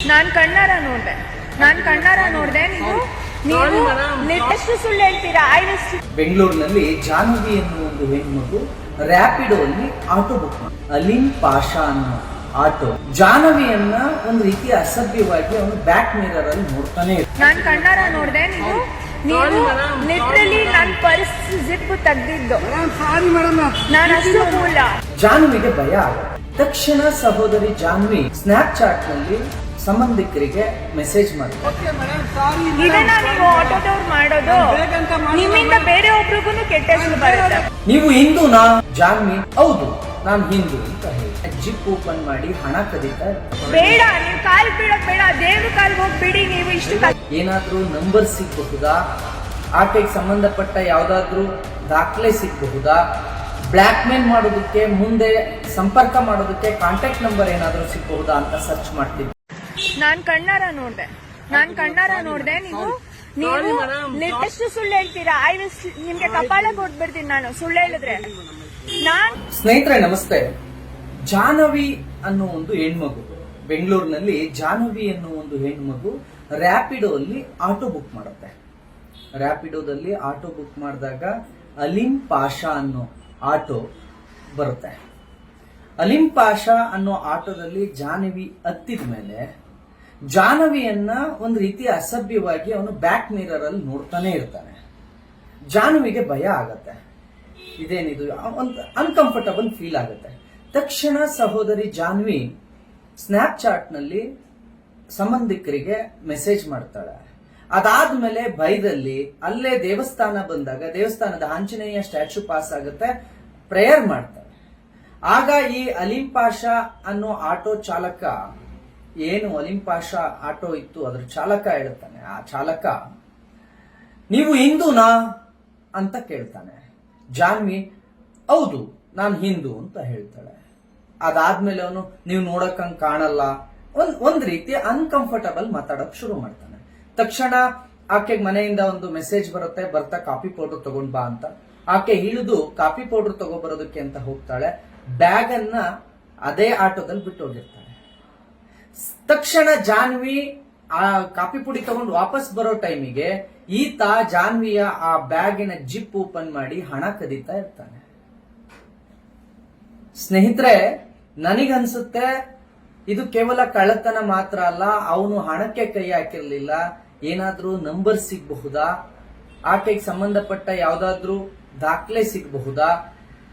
ನಾನ್ ಕಣ್ಣಾರ ನೋಡಿದೆ. ನಾನು ಕಣ್ಣಾರ ನೋಡ್ದೆ ನೀವು ನೀವು ನಿರ್ದಷ್ಟು ಸುಳ್ಳು ಹೇಳ್ತೀರಾ? ಐ ವಿಸ್ ಬೆಂಗಳೂರಿನಲ್ಲಿ ಜಾನ್ವಿ ಅನ್ನೋ ಒಂದು ಹೆಣ್ಮಗು ರ್ಯಾಪಿಡೋ ಅಲ್ಲಿ ಆಟೋ ಬುಕ್ ಮಾಡಿ ಅಲಿಂ ಪಾಷಾ ಅನ್ನೋ ಆಟೋ ಜಾನವಿಯನ್ನ ಒಂದು ರೀತಿ ಅಸಭ್ಯವಾಗಿ ಅವನು ಬ್ಯಾಕ್ ಮಿರರ್ ಅಲ್ಲಿ ನೋಡ್ತಾನೆ ನಾನು ನಾನ್ ಕಣ್ಣಾರ ನೋಡ್ದೆ ನೀವು ನೀವು ಲಿಟ್ರಲಿ ನನ್ ಪರ್ಸ್ ಜಿಪ್ ತೆಗ್ದಿದ್ದು. ಸಾರಿ ಮೇಡಮ್ ನಾನು ಅಷ್ಟು ಮೂಲ. ಜಾಹ್ನವಿಗೆ ಭಯ ಆಗುತ್ತೆ ತಕ್ಷಣ ಸಹೋದರಿ ಜಾನ್ವಿ ಸ್ನಾಪ್ ಚಾಟ್ನಲ್ಲಿ ಸಂಬಂಧಿಕರಿಗೆ ಮೆಸೇಜ್ ಸಾರಿ ಇದನ್ನ ನೀವು ಆಟೋದವ್ರು ಮಾಡೋದು ಮಾಡಿ ನಿಮ್ಮಿಂದ ಬೇರೆ ಒಬ್ರಿಗೂ ಕೆಟ್ಟ ಹೆಸರು ಬರುತ್ತೆ. ನೀವು ಹಿಂದೂನಾ ಜಾಹ್ನವಿ ಹೌದು ನಾನು ಹಿಂದೂ ಅಂತ ಹೇಳಿ. ಜಿಪ್ ಓಪನ್ ಮಾಡಿ ಹಣ ಕದೀತಾ ಬೇಡ ನೀವು ಕಾಲ್ ಬೀಳಕ್ ಬೇಡ. ದೇವ್ರ ಕಾಲ್ಗೆ ಹೋಗಿ ಬಿಡಿ ನೀವು ಇಷ್ಟು ಏನಾದ್ರೂ ನಂಬರ್ ಸಿಗಬಹುದಾ ಆಕೆಗೆ ಸಂಬಂಧಪಟ್ಟ ಯಾವ್ದಾದ್ರೂ ದಾಖಲೆ ಸಿಗಬಹುದಾ ಬ್ಲ್ಯಾಕ್ ಮೇಲ್ ಮಾಡೋದಕ್ಕೆ ಮುಂದೆ ಸಂಪರ್ಕ ಮಾಡೋದಕ್ಕೆ ಕಾಂಟ್ಯಾಕ್ಟ್ ನಂಬರ್ ಏನಾದ್ರೂ ಸಿಗಬಹುದಾ ಅಂತ ಸರ್ಚ್ ಮಾಡ್ತಿದ್ದೆ ನಾನ್ ಕಣ್ಣಾರ ನೋಡ್ದೆ. ನಾನ್ ಕಣ್ಣಾರ ನೋಡ್ದೆ ನೀವು ನೀವು ಎಷ್ಟು ಸುಳ್ಳು ಹೇಳ್ತೀರಾ? ಐ ವಿಲ್ ನಿಮ್ಗೆ ಕಪಾಳ ಕೊಟ್ಬಿಡ್ತೀನಿ ನಾನು ಸುಳ್ಳು ಹೇಳಿದ್ರೆ. ನಾನ್ ಸ್ನೇಹಿತರೆ ನಮಸ್ತೆ. ಜಾನವಿ ಅನ್ನೋ ಒಂದು ಹೆಣ್ಮಗು. ಬೆಂಗಳೂರಿನಲ್ಲಿ ಜಾನವಿ ಅನ್ನೋ ಒಂದು ಹೆಣ್ಮಗು ರ್ಯಾಪಿಡೋ ಅಲ್ಲಿ ಆಟೋ ಬುಕ್ ಮಾಡುತ್ತೆ. ರ್ಯಾಪಿಡೋದಲ್ಲಿ ಆಟೋ ಬುಕ್ ಮಾಡಿದಾಗ ಅಲಿಂ ಪಾಷಾ ಅನ್ನೋ ಆಟೋ ಬರುತ್ತೆ. ಅಲಿಂ ಪಾಷಾ ಅನ್ನೋ ಆಟೋದಲ್ಲಿ ಜಾನವಿ ಹತ್ತಿದ ಮೇಲೆ ಜಾಹ್ನವಿಯನ್ನ ಒಂದು ರೀತಿ ಅಸಭ್ಯವಾಗಿ ಅವನು ಬ್ಯಾಕ್ ಮಿರರ್ ಅಲ್ಲಿ ನೋಡ್ತಾನೆ ಇರ್ತಾನೆ. ಜಾಹ್ನವಿಗೆ ಭಯ ಆಗತ್ತೆ. ಇದೇನಿದು? ಒಂದು ಅನ್ಕಂಫರ್ಟಬಲ್ ಫೀಲ್ ಆಗುತ್ತೆ. ತಕ್ಷಣ ಸಹೋದರಿ ಜಾನ್ವಿ ಸ್ನ್ಯಾಪ್ ಚಾಟ್ನಲ್ಲಿ ಸಂಬಂಧಿಕರಿಗೆ ಮೆಸೇಜ್ ಮಾಡ್ತಾಳೆ. ಅದಾದ್ಮೇಲೆ ಭಯದಲ್ಲಿ ಅಲ್ಲೇ ದೇವಸ್ಥಾನ ಬಂದಾಗ, ದೇವಸ್ಥಾನದ ಆಂಜನೇಯ ಸ್ಟ್ಯಾಚ್ಯೂ ಪಾಸ್ ಆಗುತ್ತೆ ಪ್ರೇಯರ್ ಮಾಡ್ತಾಳೆ. ಆಗ ಈ ಅಲಿಂ ಪಾಷಾ ಅನ್ನೋ ಆಟೋ ಚಾಲಕ ಏನು ಅಲಿಂ ಪಾಷಾ ಆಟೋ ಇತ್ತು ಅದ್ರ ಚಾಲಕ ಹೇಳ್ತಾನೆ. ಆ ಚಾಲಕ, ನೀವು ಹಿಂದೂನಾ? ಅಂತ ಕೇಳ್ತಾನೆ. ಜಾನ್ವಿ, ಹೌದು, ನಾನು ಹಿಂದೂ ಅಂತ ಹೇಳ್ತಾಳೆ. ಅದಾದ್ಮೇಲೆ ಅವನು, ನೀವು ನೋಡಕ್ಕಂಗ್ ಕಾಣಲ್ಲ. ಒಂದ್ ಒಂದ್ ರೀತಿ ಅನ್ಕಂಫರ್ಟಬಲ್ ಮಾತಾಡಕ್ ಶುರು ಮಾಡ್ತಾನೆ. ತಕ್ಷಣ ಆಕೆಗೆ ಮನೆಯಿಂದ ಒಂದು ಮೆಸೇಜ್ ಬರುತ್ತೆ, ಬರ್ತಾ ಕಾಫಿ ಪೌಡರ್ ತಗೊಂಡ್ ಬಾ ಅಂತ. ಆಕೆ ಇಳಿದು ಕಾಫಿ ಪೌಡರ್ ತಗೋಬರೋದಕ್ಕೆ ಅಂತ ಹೋಗ್ತಾಳೆ. ಬ್ಯಾಗ್ ಅನ್ನ ಅದೇ ಆಟೋದಲ್ಲಿ ಬಿಟ್ಟು ಹೋಗಿರ್ತಾಳೆ ತಕ್ಷಣ ಜಾನ್ವಿ ಆ ಕಾಫಿ ಪುಡಿ ತಗೊಂಡು ವಾಪಸ್ ಬರೋ ಟೈಮಿಗೆ ಈತ ಜಾನ್ವಿಯ ಆ ಬ್ಯಾಗಿನ ಜಿಪ್ ಓಪನ್ ಮಾಡಿ ಹಣ ಕದೀತಾ ಇರ್ತಾನೆ. ಸ್ನೇಹಿತರೆ, ನನಗನ್ಸುತ್ತೆ ಇದು ಕೇವಲ ಕಳ್ಳತನ ಮಾತ್ರ ಅಲ್ಲ, ಅವನು ಹಣಕ್ಕೆ ಕೈ ಹಾಕಿರ್ಲಿಲ್ಲ, ಏನಾದ್ರೂ ನಂಬರ್ ಸಿಗಬಹುದಾ? ಆಕೆಗೆ ಸಂಬಂಧಪಟ್ಟ ಯಾವ್ದಾದ್ರೂ ದಾಖಲೆ ಸಿಗಬಹುದಾ?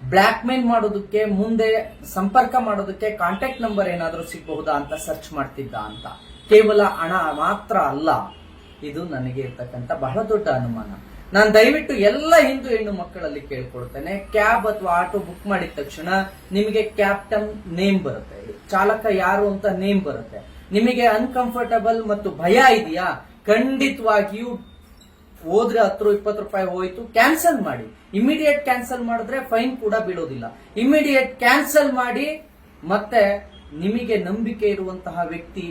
ಬ್ಲ್ಯಾಕ್ ಮೇಲ್ ಮಾಡೋದಕ್ಕೆ ಮುಂದೆ ಸಂಪರ್ಕ ಮಾಡೋದಕ್ಕೆ ಕಾಂಟ್ಯಾಕ್ಟ್ ನಂಬರ್ ಏನಾದರೂ ಸಿಗಬಹುದಾ ಅಂತ ಸರ್ಚ್ ಮಾಡ್ತಿದ್ದ ಅಂತ. ಕೇವಲ ಹಣ ಮಾತ್ರ ಅಲ್ಲ. ಇದು ನನಗೆ ಇರ್ತಕ್ಕಂಥ ಬಹಳ ದೊಡ್ಡ ಅನುಮಾನ. ನಾನು ದಯವಿಟ್ಟು ಎಲ್ಲ ಹಿಂದೂ ಹೆಣ್ಣು ಮಕ್ಕಳಲ್ಲಿ ಕೇಳ್ಕೊಳ್ತೇನೆ. ಕ್ಯಾಬ್ ಅಥವಾ ಆಟೋ ಬುಕ್ ಮಾಡಿದ ತಕ್ಷಣ ನಿಮಗೆ ಕ್ಯಾಪ್ಟನ್ ನೇಮ್ ಬರುತ್ತೆ. ಚಾಲಕ ಯಾರು ಅಂತ ನೇಮ್ ಬರುತ್ತೆ. ನಿಮಗೆ ಅನ್ಕಂಫರ್ಟಬಲ್ ಮತ್ತು ಭಯ ಇದೆಯಾ? ಖಂಡಿತವಾಗಿಯೂ ಹೋದ್ರೆ ಹತ್ತು ಇಪ್ಪತ್ತು ರೂಪಾಯಿ ಹೋಯ್ತು, ಕ್ಯಾನ್ಸಲ್ ಮಾಡಿ. ಇಮಿಡಿಯೇಟ್ ಕ್ಯಾನ್ಸಲ್ ಮಾಡಿದ್ರೆ ಫೈನ್ ಕೂಡ ಬೀಳೋದಿಲ್ಲ. ಇಮಿಡಿಯೇಟ್ ಕ್ಯಾನ್ಸಲ್ ಮಾಡಿ ಮತ್ತೆ ನಿಮಗೆ ನಂಬಿಕೆ ಇರುವಂತಹ ವ್ಯಕ್ತಿ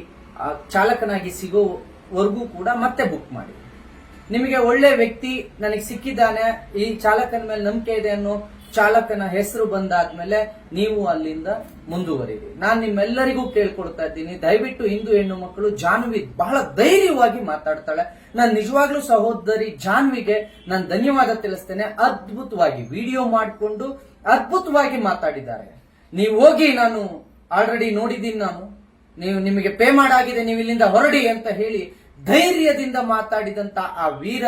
ಚಾಲಕನಾಗಿ ಸಿಗೋವರೆಗೂ ಕೂಡ ಮತ್ತೆ ಬುಕ್ ಮಾಡಿ. ನಿಮಗೆ ಒಳ್ಳೆ ವ್ಯಕ್ತಿ ನನಗೆ ಸಿಕ್ಕಿದ್ದಾನೆ, ಈ ಚಾಲಕನ ಮೇಲೆ ನಂಬಿಕೆ ಇದೆ ಅನ್ನೋ ಚಾಲಕನ ಹೆಸರು ಬಂದಾದ್ಮೇಲೆ ನೀವು ಅಲ್ಲಿಂದ ಮುಂದುವರಿರಿ. ನಾನು ನಿಮ್ಮೆಲ್ಲರಿಗೂ ಕೇಳ್ಕೊಡ್ತಾ ಇದ್ದೀನಿ, ದಯವಿಟ್ಟು ಹಿಂದೂ ಹೆಣ್ಣು ಮಕ್ಕಳು ಜಾನ್ವಿ ಬಹಳ ಧೈರ್ಯವಾಗಿ ಮಾತಾಡ್ತಾಳೆ. ನಾನು ನಿಜವಾಗ್ಲೂ ಸಹೋದರಿ ಜಾನ್ವಿಗೆ ನಾನು ಧನ್ಯವಾದ ತಿಳಿಸ್ತೇನೆ. ಅದ್ಭುತವಾಗಿ ವಿಡಿಯೋ ಮಾಡಿಕೊಂಡು ಅದ್ಭುತವಾಗಿ ಮಾತಾಡಿದ್ದಾರೆ. ನೀವು ಹೋಗಿ ನಾನು ಆಲ್ರೆಡಿ ನೋಡಿದ್ದೀನಿ ನಾನು. ನೀವು ನಿಮಗೆ ಪೇ ಮಾಡಾಗಿದೆ ನೀವು ಇಲ್ಲಿಂದ ಹೊರಡಿ ಅಂತ ಹೇಳಿ ಧೈರ್ಯದಿಂದ ಮಾತಾಡಿದಂತ ಆ ವೀರ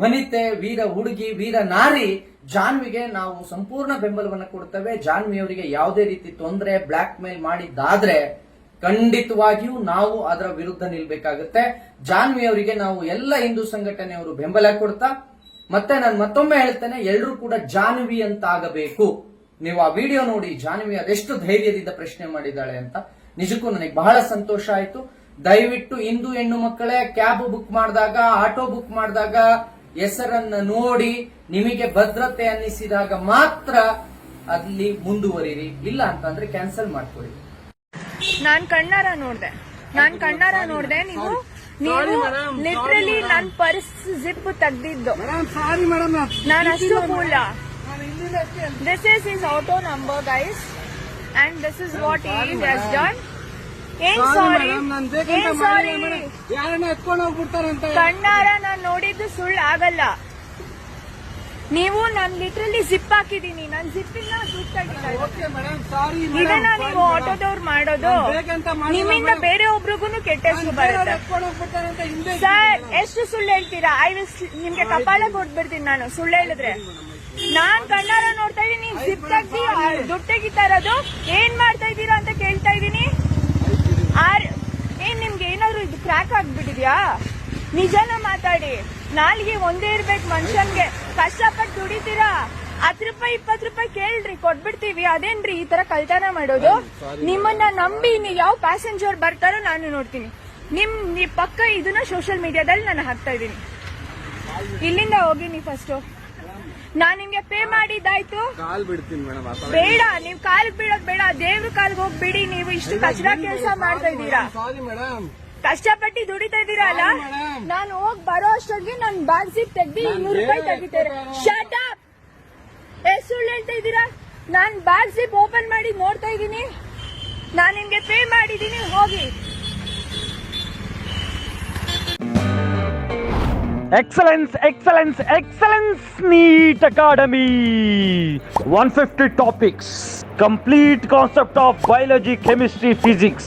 ವನಿತೆ, ವೀರ ಹುಡುಗಿ, ವೀರ ನಾರಿ, ಜಾನ್ವಿಗೆ ನಾವು ಸಂಪೂರ್ಣ ಬೆಂಬಲವನ್ನು ಕೊಡ್ತೇವೆ. ಜಾನ್ವಿ ಅವರಿಗೆ ಯಾವುದೇ ರೀತಿ ತೊಂದರೆ ಬ್ಲಾಕ್ ಮೇಲ್ ಮಾಡಿದ್ದಾದ್ರೆ ಖಂಡಿತವಾಗಿಯೂ ನಾವು ಅದರ ವಿರುದ್ಧ ನಿಲ್ಬೇಕಾಗುತ್ತೆ. ಜಾನ್ವಿ ಅವರಿಗೆ ನಾವು ಎಲ್ಲ ಹಿಂದೂ ಸಂಘಟನೆಯವರು ಬೆಂಬಲ ಕೊಡ್ತಾ, ಮತ್ತೆ ನಾನು ಮತ್ತೊಮ್ಮೆ ಹೇಳ್ತೇನೆ ಎಲ್ಲರೂ ಕೂಡ ಜಾನ್ವಿ ಅಂತ ಆಗಬೇಕು ನೀವು ಆ ವಿಡಿಯೋ ನೋಡಿ, ಜಾನ್ವಿ ಅದೆಷ್ಟು ಧೈರ್ಯದಿಂದ ಪ್ರಶ್ನೆ ಮಾಡಿದ್ದಾಳೆ ಅಂತ. ನಿಜಕ್ಕೂ ನನಗೆ ಬಹಳ ಸಂತೋಷ ಆಯ್ತು. ದಯವಿಟ್ಟು ಹಿಂದೂ ಹೆಣ್ಣು ಮಕ್ಕಳೇ, ಕ್ಯಾಬ್ ಬುಕ್ ಮಾಡಿದಾಗ, ಆಟೋ ಬುಕ್ ಮಾಡಿದಾಗ ಹೆಸರನ್ನ ನೋಡಿ, ನಿಮಗೆ ಭದ್ರತೆ ಅನ್ನಿಸಿದಾಗ ಮಾತ್ರ ಅಲ್ಲಿ ಮುಂದುವರಿರಿ. ಇಲ್ಲ ಅಂತಂದ್ರೆ ಕ್ಯಾನ್ಸಲ್ ಮಾಡ್ಕೊಳ್ಳಿ. ನಾನ್ ಕಣ್ಣಾರ ನೋಡ್ದೆ. ನಾನ್ ಕಣ್ಣಾರ ನೋಡ್ದೆ. ನೀವು ನೀವು ಲಿಟ್ರಲಿ ನನ್ ಪರ್ಸ್ ಜಿಪ್ ತೆಗ್ದಿದ್ದು. ನಾನು ಅಷ್ಟು ಮೂಲ this is is auto number guys and this is what is is ಯಾರನ್ನ ಎತ್ಕೊಂಡು ಹೋಗ್ಬಿಡ್ತಾರಂತ ಕಣ್ಣಾರ ನಾನ್ ನೋಡಿದ್ದು ಸುಳ್ಳು ಆಗಲ್ಲ. ನೀವು ನಾನ್ ಲಿಟ್ರಲಿ ಜಿಪ್ ಹಾಕಿದೀನಿ ನನ್ ಜಿಪ್ ಸಾರಿ ಇದನ್ನ ನೀವು ಆಟೋದವ್ರು ಮಾಡೋದು. ನಿಮ್ಮಿಂದ ಬೇರೆ ಒಬ್ರಿಗೂ ಕೆಟ್ಟ ಹೆಸರು ಬರುತ್ತೆ. ಸರ್ ಎಷ್ಟು ಸುಳ್ಳು ಹೇಳ್ತೀರಾ? ಐ ವಿಲ್ ನಿಮ್ಗೆ ಕಪಾಳ ಕೊಟ್ಬಿಡ್ತೀನಿ ನಾನು ಸುಳ್ಳು ಹೇಳಿದ್ರೆ. ನಾನ್ ಕಣ್ಣಾರ ನೋಡ್ತಾ ಇದೀನಿ ನೀವು ಜಿಪ್ ತೆಗ್ದಿ ದುಡ್ಡು ತೆಗಿತಾ ಇರೋದು. ಏನ್ ಮಾಡ್ತಾ ಇದ್ದೀರಾ ಅಂತ ಕೇಳ್ತಾ ಇದೀನಿ ಆರ್ ಏನ್ ನಿಮ್ಗೆ ಕ್ರ್ಯಾಕ್ ಆಗ್ಬಿಟ್ಟಿದ್ಯಾ? ನಿಜನ ಮಾತಾಡಿ. ನಾಲ್ಗೆ ಒಂದೇ ಇರ್ಬೇಕು ಮನುಷ್ಯನ್ಗೆ. ಕಷ್ಟಪಟ್ಟು ದುಡಿತೀರಾ? ಹತ್ತು ರೂಪಾಯಿ ಇಪ್ಪತ್ತು ರೂಪಾಯಿ ಕೇಳ್ರಿ ಕೊಟ್ಬಿಡ್ತೀವಿ. ಅದೇನ್ರಿ ಈ ತರ ಕಳ್ತನ ಮಾಡೋದು? ನಿಮ್ಮನ್ನ ನಂಬಿ ನೀವು ಯಾವ ಪ್ಯಾಸೆಂಜರ್ ಬರ್ತಾರೋ ನಾನು ನೋಡ್ತೀನಿ. ನಿಮ್ ಈ ಪಕ್ಕ ಇದನ್ನ ಸೋಷಿಯಲ್ ಮೀಡಿಯಾದಲ್ಲಿ ನಾನು ಹಾಕ್ತಾ ಇದ್ದೀನಿ. ಇಲ್ಲಿಂದ ಹೋಗಿ ನೀವು ಫಸ್ಟ್ ನಾನ್ ನಿಮ್ಗೆ ಪೇ ಮಾಡಿದ್ದಾಯ್ತು? ಕಾಲ್ ಬಿಡ್ತೀನಿ ಮೇಡಮ್ ಬೇಡ ನೀವ್ ಕಾಲ್ ಬೀಳೋದ್ ಬೇಡ. ದೇವ್ರ ಕಾಲ್ಗೆ ಹೋಗ್ಬಿಡಿ. ನೀವು ಇಷ್ಟು ಕಚಡ ಕೆಲಸ ಮಾಡ್ತಾ ಇದ್ದೀರಾ? ಕಷ್ಟಪಟ್ಟು ದುಡಿತಾ ಇದ್ದೀರಾ ಅಲ್ಲ? ನಾನು ಹೋಗಿ ಬರೋ ಅಷ್ಟೊತ್ತಿಗೆ ನನ್ ಬ್ಯಾಗ್ ಜಿಪ್ ತೆಗ್ದು ಇನ್ನೂರು ರೂಪಾಯಿ ತೆಗಿತಾರೆ. ಶಟ್ ಅಪ್ ಎಷ್ಟು ಸುಳ್ಳು ಹೇಳ್ತಾ ಇದ್ದೀರಾ? ನಾನ್ ಬಾಗ್ಸಿ ಓಪನ್ ಮಾಡಿ ನೋಡ್ತಾ ಇದ್ದೀನಿ. ನಾನ್ ನಿಮ್ಗೆ ಪೇ ಮಾಡಿದೀನಿ ಹೋಗಿ. Excellence, excellence, excellence, NEET Academy. 150 topics, complete concept of biology, chemistry, physics.